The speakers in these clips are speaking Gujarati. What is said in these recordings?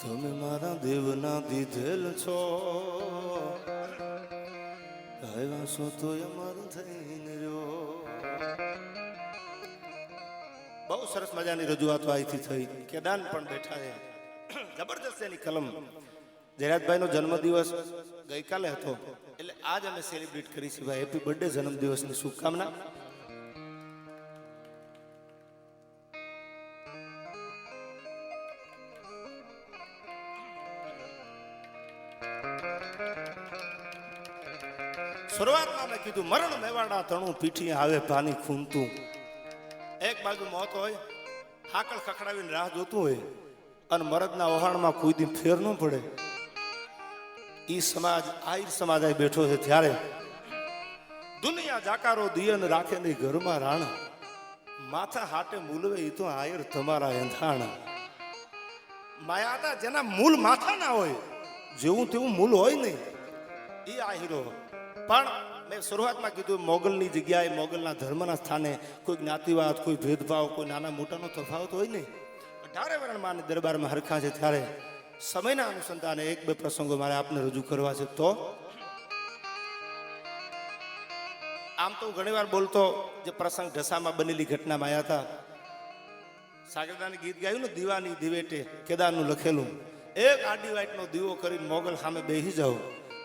તમે મારા દેવના દીધેલ છો. આવ્યા છો તો અમારું થઈને રહ્યો. બહુ સરસ મજાની રજૂઆતો અહીંથી થઈ. કેદાન પણ બેઠા છે. જબરદસ્ત એની કલમ. જયરાજભાઈનો જન્મદિવસ ગઈકાલે હતો. એટલે આજ અમે સેલિબ્રેટ કરી છે ભાઈ હેપી બર્થડે જન્મદિવસની શુભકામના. શરૂઆતમાં મેં કીધું, મરણ મેવાડા તણું પીઠી આવે પાની ખૂનતું એક બાજુ મોત હોય, હાકળ ખખડાવીને રાહ જોતું હોય, અને મરદના ઓહાણમાં કોઈ દી ફેર ન પડે. એ સમાજ આહિર સમાજ આ બેઠો છે ત્યારે દુનિયા જાકારો દિયન રાખે નહીં ઘરમાં રાણ. માથા હાટે મૂલવે એ તો આયર તમારા એંધાણ. માયાતા જેના મૂળ માથા ના હોય જેવું તેવું મૂળ હોય નહીં. એ આહિરો પણ મેં શરૂઆતમાં કીધું, મોગલની જગ્યાએ, મોગલના ધર્મના સ્થાને કોઈ જ્ઞાતિવાદ, કોઈ ભેદભાવ, કોઈ નાના મોટાનો તફાવત હોય નહીં. અઢારે વર્ણમાની દરબારમાં હરખા છે ત્યારે સમયના અનુસંધાને એક બે પ્રસંગો મારે આપને રજૂ કરવા છે. તો? આમ તો ઘણીવાર બોલતો, જે પ્રસંગ ઢસામાં બનેલી ઘટનામાં આવ્યા હતા. સાગરદાને ગીત ગાયું ને, દીવાની દિવેટે કેદારનું લખેલું. એક આડી વાઈટનો દીવો કરીને મોગલ સામે બેસી જાઓ.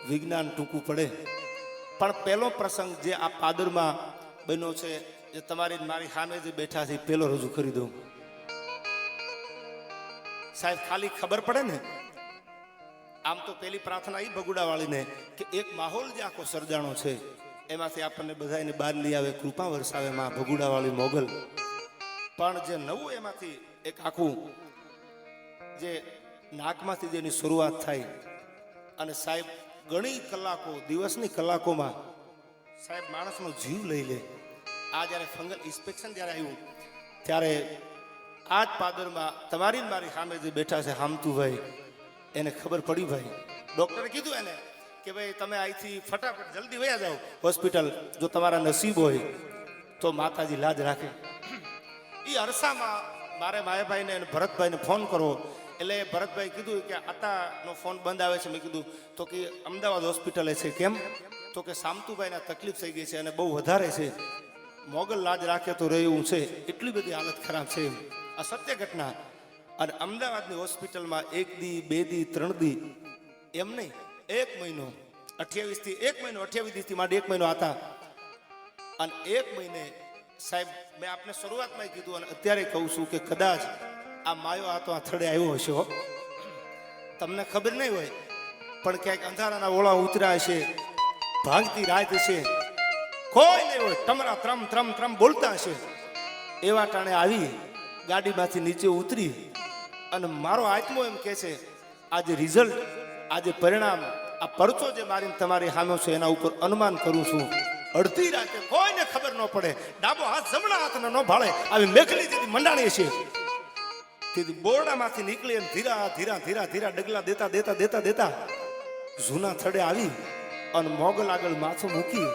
વિજ્ઞાન ટૂંકું પડે. પણ પહેલો પ્રસંગ જે આ પાદરમાં બન્યો છે જે તમારી મારી સામે જે બેઠા છે, એ પહેલો રજૂ કરી દઉં. સાહેબ, ખાલી ખબર પડે ને? આમ તો પેલી પ્રાર્થના એ ભગુડાવાળીને કે એક માહોલ જે આખો સર્જાણો છે, એમાંથી આપણને બધાને બહાર લઈ આવે, કૃપા વરસાવે માં ભગુડાવાળી મોગલ. પણ જે નવું એમાંથી એક આખું જે નાકમાંથી જેની શરૂઆત થાય અને સાહેબ, ઘણી કલાકો, દિવસની કલાકોમાં સાહેબ માણસનો જીવ લઈ લે. આ જ્યારે ફંગલ ઇન્સ્પેક્શન જ્યારે આવ્યું, ત્યારે આ જ પાદરમાં તમારી મારી સામે જે બેઠા છે હામતુભાઈ, એને ખબર પડી ભાઈ. ડૉક્ટરે કીધું એને કે ભાઈ, તમે અહીંથી ફટાફટ જલ્દી વયા જાઓ હોસ્પિટલ, જો તમારા નસીબ હોય તો માતાજી લાજ રાખે. એ અરસામાં મારે માયાભાઈને અને ભરતભાઈને ફોન કરવો. એટલે ભરતભાઈ કીધું કે આતાનો ફોન બંધ આવે છે. મેં કીધું, તો કે અમદાવાદ હોસ્પિટલે છે કેમ? તો કે સામતુભાઈને તકલીફ થઈ ગઈ છે અને બહુ વધારે છે. મોગલ લાજ રાખે તો રહ્યું છે. એટલી બધી હાલત ખરાબ છે આ સત્ય ઘટના. અને અમદાવાદની હોસ્પિટલમાં એક દી, બે દી, ત્રણ દી, એમ નહીં, એક મહિનો, અઠ્યાવીસથી, એક મહિનો, અઠ્યાવીસ દિવસથી માટે એક મહિનો હતા અને એક મહિને સાહેબ, મેં આપને શરૂઆતમાં કીધું અને અત્યારે કહું છું કે કદાચ આ માયો આ તો આ થડે આવ્યો હશે હો. તમને ખબર નહીં હોય, પણ ક્યાંક અંધારાના ઓળા ઉતર્યા હશે, ભાગતી રાત છે કોઈ નહીં હોય, તમારા ત્રમ ત્રમ ત્રમ બોલતા હશે. એવા ટાણે આવી, ગાડીમાંથી નીચે ઉતરી, અને મારો આત્મો એમ કહે છે, આજે રિઝલ્ટ આજે પરિણામ, આ પરચો જે મારીને તમારી સામે છે, એના ઉપર અનુમાન કરું છું. અડધી રાતે કોઈને ખબર ન પડે, ડાબો હાથ જમણા હાથને ન ભાળે, આવી મેઘલી જેથી મંડાણી છે તેથી બોરડામાંથી નીકળી અને ધીરા ધીરા ધીરા ધીરા ડગલા દેતા દેતા દેતા દેતા જૂના થડે આવી અને મોગલ આગળ માથું મૂકી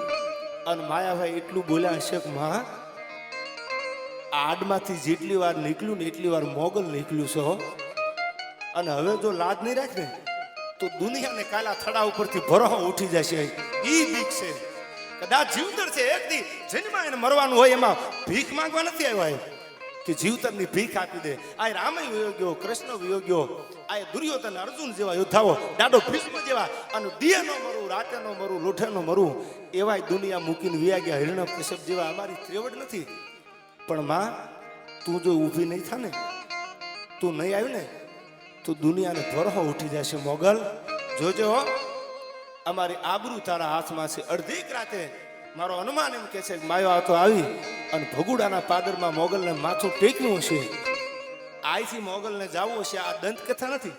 અને માયાભાઈ એટલું બોલ્યા, હશે કે આડમાંથી જેટલી વાર નીકળ્યું ને એટલી વાર મોગલ નીકળ્યું છો અને હવે જો લાજ નહીં રાખ ને, તો દુનિયાને કાલા થડા ઉપરથી ભરો ઉઠી જશે. ઈ બીક છે. કદાચ જીવતર છે એક દી, જન્મ એને મરવાનું હોય એમાં ભીખ માંગવા નથી આવ્યો કે જીવતરની ભીખ આપી દે. આ રામય વિયોગ્યો, કૃષ્ણ વિયોગ્યો આ દુર્યોધન અર્જુન જેવા યોદ્ધાઓ, દાડો ભીષ્મ જેવા, અને દિયે નો મરું, રાતે નો મરું લોઠે નો મરું, એવાય દુનિયા મૂકીને વિયા ગયા હિરણ કશ્યપ જેવા અમારી ત્રેવડ નથી. પણ માં, તું જો ઊભી નહીં થા ને તું નહીં આવી ને, તો દુનિયાને ભરહો ઉઠી જશે, મોગલ. જોજો અમારી આબરૂ તારા હાથમાં છે. અડધીક રાતે મારો અનુમાન એમ કે છે માયો તો આવી અને ભગુડાના પાદરમાં મોગલને માથું ટેક્યું છે આઈથી મોગલને જાવું હશે, આ દંત કથા નથી.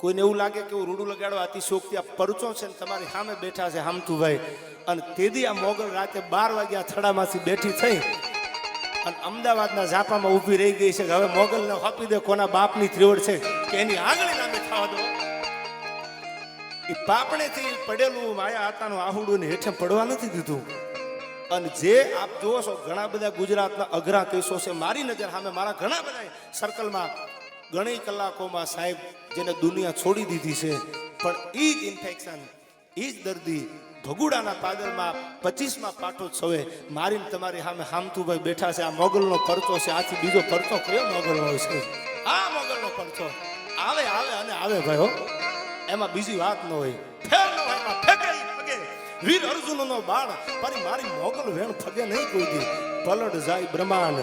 કોઈને એવું લાગે કે હું રૂડું અતિ અતિશોક્તિ આ પરચો છે ને તમારી સામે બેઠા છે હામતુભાઈ. અને તેથી આ મોગલ રાતે બાર વાગ્યા થડામાંથી બેઠી થઈ અને અમદાવાદના ઝાપામાં ઊભી રહી ગઈ છે હવે મોગલને આપી દે કોના બાપની ત્રિવડ છે કે એની આંગળી નામે થવા દો. એ પાપણેથી પડેલું માયા આતાનું આહુડું ને હેઠે પડવા નથી દીધું. અને જે આપ જુઓ છો, ઘણા બધા ગુજરાતના અઘરા કેસો છે, મારી નજર સામે મારા ઘણા બધા સર્કલમાં ઘણી કલાકોમાં સાહેબ જેને દુનિયા છોડી દીધી છે, પણ એ જ ઇન્ફેક્શન એ જ દર્દી ભગુડાના પાદરમાં પચીસમાં પાટોત્સવે મારીને તમારી સામે હામતુભાઈ બેઠા છે, આ મોગલનો પરચો છે, આથી બીજો પરચો કયો મોગલનો છે? આ મોગલનો પરચો. આવે આવે અને આવે ભાઈ હો. એમાં બીજી વાત ન હોય. ફેર ન હોય એમાં ફેંકે ઈ ફગે. વીર અર્જુનનો બાણ પરી મારી મોગલ વેણ ફગે નહીં કોઈ દી. પલટ જાય બ્રહ્માંડ.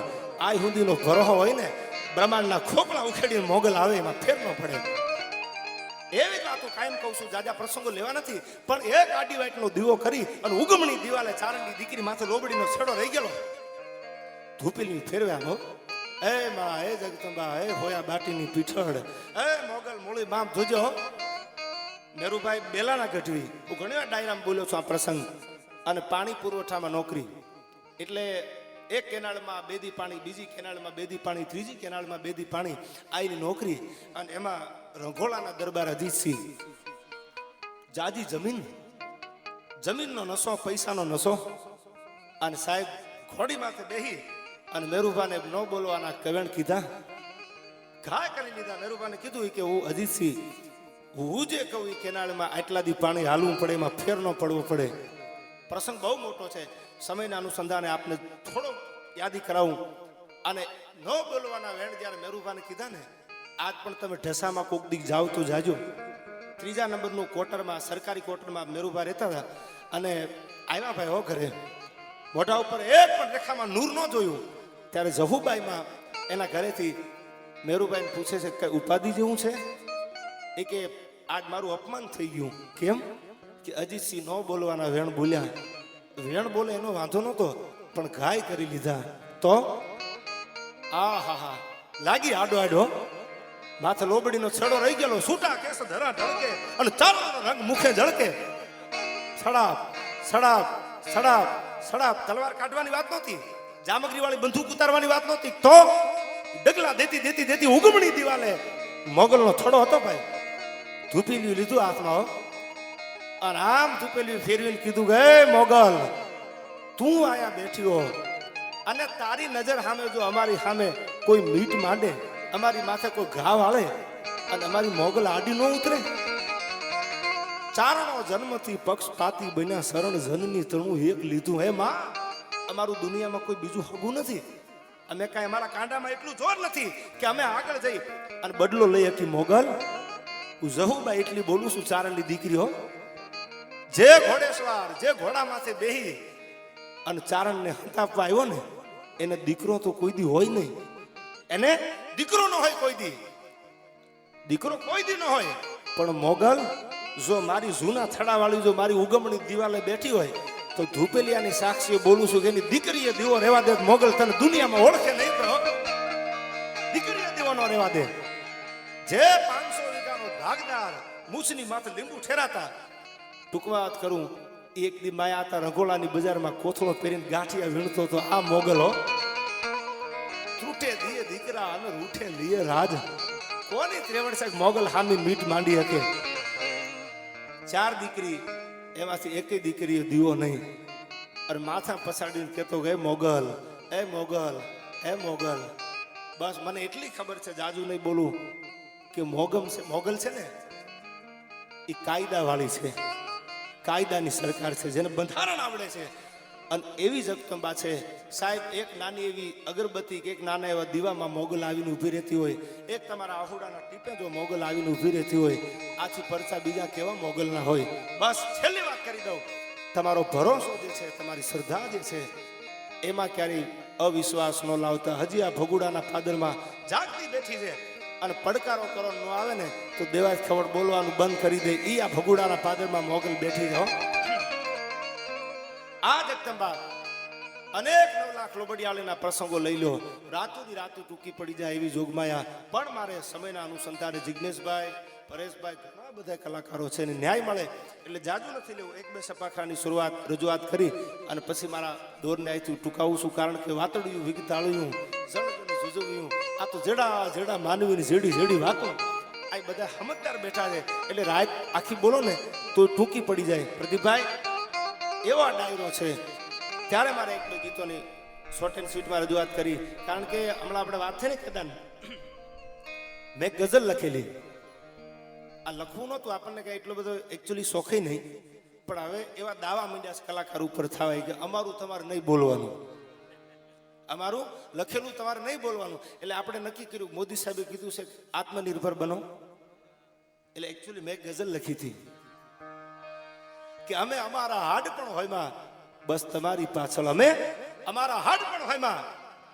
આય હુંદીનો ગ્રહ હોય ને બ્રહ્માંડના ખોપલા ઉખેડીને મોગલ આવે એમાં ફેર ન પડે. એવી જ વાતો કાયમ કહું છું જાજા પ્રસંગો લેવા નથી પણ એક આડી વાટનો દીવો કરી અને ઉગમણી દિવાલે ચારણની દીકરી માથે રોબડીનો છેડો રહી ગયેલો. ધૂપીલી ફેરવ્યા હો એ માં એ જગતંબા એ હોયા બાટીની પીઠળ. એ મોગલ મૂળી બામ હો. મેરુભાઈ બેલાના ગઢવી. હું ઘણી વાર ડાયરામાં બોલ્યો છું આ પ્રસંગ. અને પાણી પુરવઠામાં નોકરી. એટલે એક કેનાળમાં બેદી પાણી, બીજી કેનાળમાં બેદી પાણી, ત્રીજી કેનાળમાં બેદી પાણી આઈની નોકરી. અને એમાં રંઘોળાના દરબાર અજીતસિંહ જાજી જમીન. જમીનનો નશો પૈસાનો નશો અને સાહેબ ઘોડી માથે બેહી અને મેરુભાને ન બોલવાના કવેણ કીધા. ઘા કરી લીધા. મેરુભાને કીધું કે હું અજીતસિંહ હું જે કહું એ કેનાળમાં આટલા દી પાણી હાલવું પડે, એમાં ફેર ન પડવો પડે. પ્રસંગ બહુ મોટો છે. સમયના અનુસંધાને આપને થોડો યાદી કરાવું. અને ન બોલવાના વેણ જ્યારે મેરુભાને કીધા ને, આજ પણ તમે ઢસામાં કોક દીક જાઓ તો જાજો. ત્રીજા નંબરનું ક્વાર્ટરમાં સરકારી ક્વાર્ટરમાં મેરુભા રહેતા હતા. અને આવ્યા ભાઈ હો ઘરે. મોઢા ઉપર એક પણ રેખામાં નૂર ન જોયું. ત્યારે જહુબાઈમાં એના ઘરેથી મેરુભાઈને પૂછે છે કઈ ઉપાધિ જેવું છે? એ કે આજ મારું અપમાન થઈ ગયું. કેમ? કે અજીતસિંહ ન બોલવાના વેણ બોલ્યા. વેણ બોલે એનો વાંધો નહોતો, પણ ઘાય કરી લીધા. તો? આ હા હા. લાગી આડો આડો. માથે લોબડીનો છેડો રહી ગયેલો. છૂટા કેસ ધરા ઢળકે અને ચાલો રંગ મુખે ઝળકે. સડાપ સડાપ સડાપ સડાપ. તલવાર કાઢવાની વાત નહોતી. જામગરી વાળી બંદૂક ઉતારવાની વાત નહોતી. તો? ડગલા દેતી દેતી દેતી ઉગમણી દિવાલે મોગલનો થડો હતો ભાઈ. ધૂપીલ્યું લીધું હાથમાં. અને આમ ધૂપેલ્યું ફેરવીને કીધું કે મોગલ, તું આયા બેઠી હો. અને તારી નજર સામે જો અમારી સામે કોઈ મીટ માંડે, અમારી માથે કોઈ ઘા વાળે, અને અમારી મોગલ આડી ન ઉતરે. ચારણો જન્મથી પક્ષપાતી બન્યા, શરણ જનની તણું એક લીધું. હે માં, અમારું દુનિયામાં કોઈ બીજું હગું નથી. અમે કાંઈ અમારા કાંડામાં એટલું જોર નથી કે અમે આગળ જઈ અને બદલો લઈ શકી મોગલ. હું જહુબા એટલી બોલું છું ચારણની દીકરી હો. જે ઘોડેસવાર, જે ઘોડા માથે બેહી અને ચારણને હંતાપવા આવ્યો ને, એને દીકરો તો કોઈ દી હોય નહીં. એને દીકરો ન હોય કોઈ દી. દીકરો કોઈ દી ન હોય. પણ મોગલ, જો મારી જૂના થડાવાળી, જો મારી ઉગમણી દિવાલે બેઠી હોય, તો ધૂપેલિયાની સાક્ષીએ બોલું છું કે એની દીકરીએ દીવો રહેવા દે, મોગલ તને દુનિયામાં ઓળખે નહીં તો, દીકરીએ દીવો ન રહેવા દે. જે ભાગદાર મૂછની માથે લીંબુ ઠેરાતા. ટૂંકમાં વાત કરું એક દી માયા હતા રંગોળાની બજારમાં કોથળો પહેરીને ગાંઠિયા વીણતો તો આ મોગલો તૂટે દીએ દીકરા અને રૂઠે લીએ રાજ. કોની ત્રેવડ સાહેબ મોગલ હામી મીટ માંડી હકે? ચાર દીકરી એમાંથી એકેય દીકરી દીવો નહીં. અને માથા પસાડીને કહેતો કે મોગલ એ મોગલ એ મોગલ. બસ મને એટલી ખબર છે જાજુ નહીં બોલું. કે મોગમ છે, મોગલ છે ને? એ કાયદા વાળી છે. કાયદાની સરકાર છે, જેને બંધારણ આવડે છે. અને એવી જગદંબા છે. સાહેબ, એક નાની એવી અગરબત્તી કે એક નાના એવા દીવામાં મોગલ આવીને ઊભી રહેતી હોય. એક તમારા આહુડાના ટીપે જો મોગલ આવીને ઊભી રહેતી હોય, આથી પરચા બીજા કેવા મોગલના હોય? બસ, છેલ્લી વાત કરી દઉં. તમારો ભરોસો જે છે, તમારી શ્રદ્ધા જે છે, એમાં ક્યારેય અવિશ્વાસ ન લાવતા. હજી આ ભગુડાના ફાદરમાં જાગતી બેઠી છે. અને પડકારો કરો ન આવે ને, તો દેવાજ ખબર બોલવાનું બંધ કરી દે. એ આ ભગુડાના પાદરમાં મોગલ બેઠી રહો આ જગદંબા અનેક નવ લાખ લોબડિયાળીના પ્રસંગો લઈ લો રાતોની રાતો ટૂંકી પડી જાય એવી જોગમાયા. પણ મારે સમયના અનુસંધાને જિજ્ઞેશભાઈ પરેશભાઈ ઘણા બધા કલાકારો છે ને ન્યાય મળે. એટલે જાજુ નથી લેવું. એક બે સપાખાની શરૂઆત, રજૂઆત કરી અને પછી મારા દોરને અહીંથી ટૂંકાવું છું કારણ કે વાતડિયું, વિગતાળ્યું જળજણ જુજવ્યું આ તો જેડા જેડા માનવીની જેડી જેડી વાતો. આ બધા સમજદાર બેઠા છે. એટલે રાત આખી બોલો ને તો ટૂંકી પડી જાય. પ્રદીપભાઈ, એવા ડાયરો છે. ત્યારે મારે એક બે ગીતોની શોર્ટ એન્ડ સ્વીટમાં રજૂઆત કરી. કારણ કે હમણાં આપણે વાત થઈ ને કદાન, મેં ગઝલ લખેલી. આ લખવું નહોતું, આપણને કઈ એટલો બધો એકચ્યુઅલી શોખે નહીં. પણ હવે એવા દાવા મંડ્યા કલાકાર ઉપર થવાય કે અમારું તમારે નહીં બોલવાનું. અમારું લખેલું તમારે નહીં બોલવાનું. એટલે આપણે નક્કી કર્યું, મોદી સાહેબે કીધું છે, આત્મનિર્ભર બનો. એટલે એકચ્યુઅલી મેં ગઝલ લખી હતી. કે અમે અમારા હાડ પણ હોયમાં બસ તમારી પાછળ. અમે અમારા હાડ પણ હોયમાં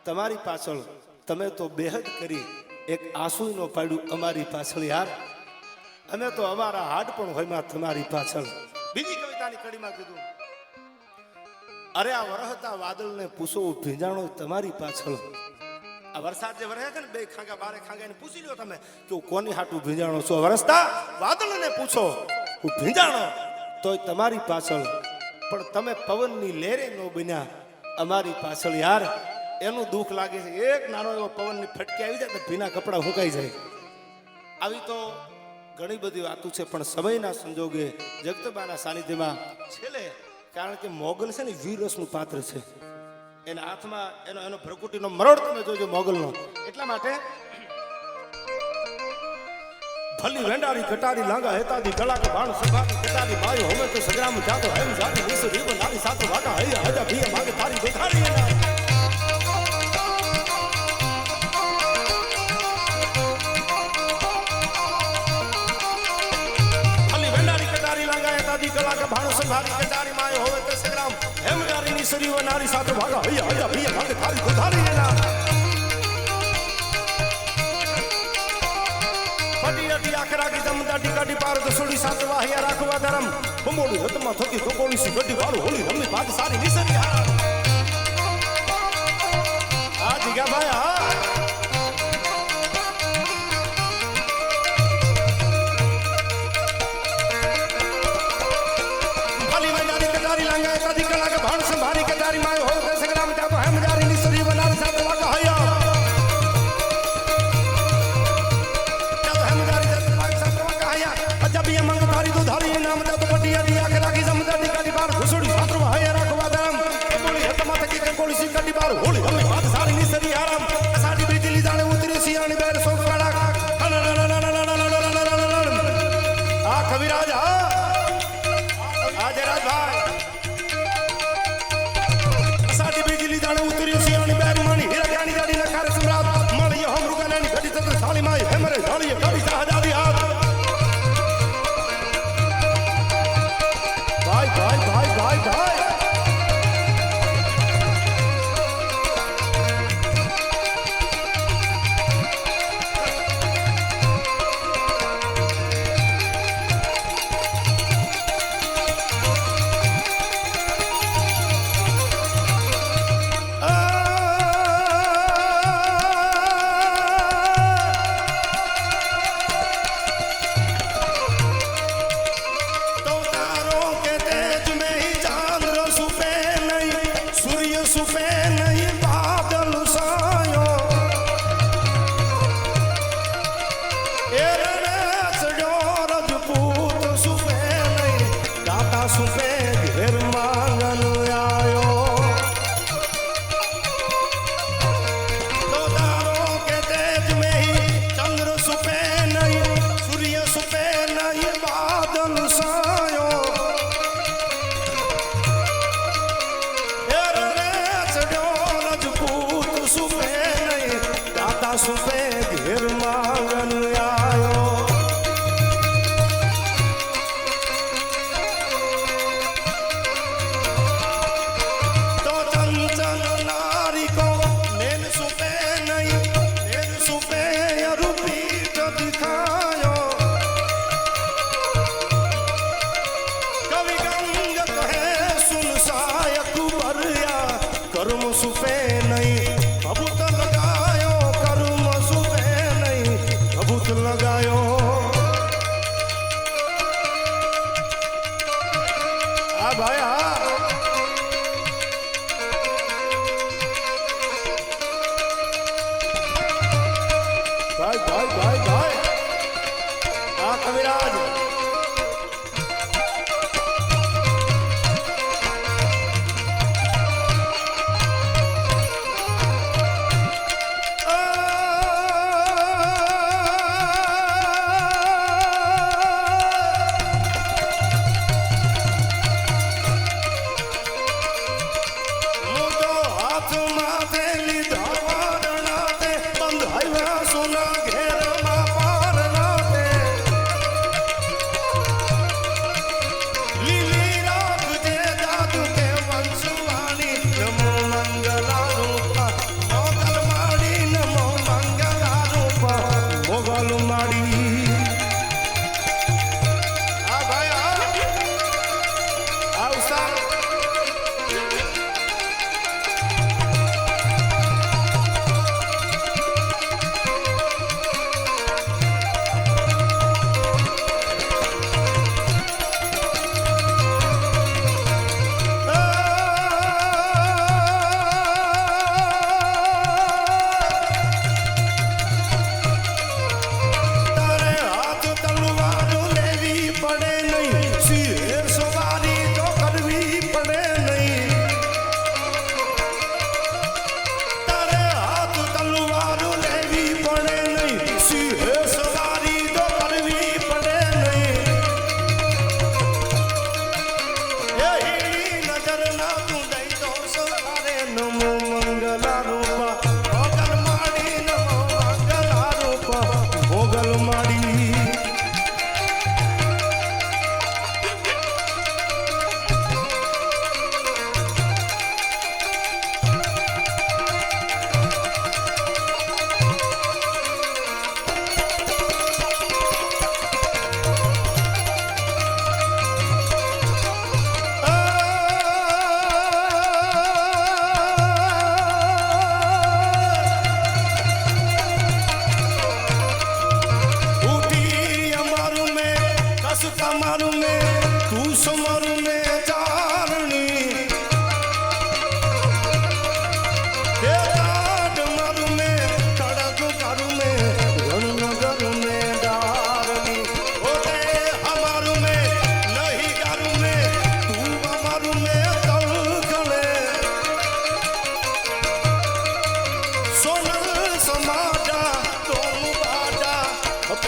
તમારી પાછળ. તમે તો બેહદ કરી, એક આંસુ નો પાડ્યું અમારી પાછળ યાર. અમે તો અમારા હાડ પણ હોયમાં તમારી પાછળ. બીજી કવિતાની કડીમાં કીધું અરે આ વરહતા વાદળને પૂછો, ભીંજાણો તમારી પાછળ. આ વરસાદ જે વરસે છે ને, બે ખાંગા, બારે ખાંગા પૂછી લો તમે. કે હું કોની હાટું ભીંજાણો છો? વરસતા વાદળને પૂછો. હું ભીંજાણો, તોય તમારી પાછળ. પણ તમે પવનની લેરે નો બન્યા, અમારી પાછળ યાર. એનું દુઃખ લાગે છે, એક નાનો એવો પવનની ફટકી આવી જાય તો ભીના કપડાં હુંકાઈ જાય. આવી તો ઘણી બધી વાતો છે, પણ સમયના સંજોગે જગતબાના સાનિધ્યમાં છેલ્લે કારણ કે મોગલ છે ને વીરસનું પાત્ર છે. એના હાથમાં એનો એનો ભ્રકુટીનો મરોડ તમે જોજો મોગલનો. એટલા માટે ભલી વેંડારી કટારી લાંગા હેતાદી ગળા કે બાણ સભાની કટારી બાયો હવે તો સંગ્રામ જાતો હેમ જાતી વિસ રીવ નારી સાતો વાટા હૈયા હજા ભીએ માગે તારી દેખાડી ભલી વેંડારી કટારી લાંગા હેતાદી કળા કે બાણ સભાની કટારી હેમ જારી સરીવ નારી સાતો વાટા હૈયા હજા ભીએ માગે તારી દેખાડી એના ફટી અટી આખરા કી જમતા ટીકાટી પાર તો સોડી સાત વાહિયા રાખવા ધરમ બમોડી હતમાં થતી કોકોળી સી ગડી વાળું હોળી રમી બાદ સારી નિસરી કોળી સી કડી બાર. હોળી હમે વાત સારી નિસરી આરામ. um I love so long.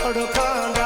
Sonal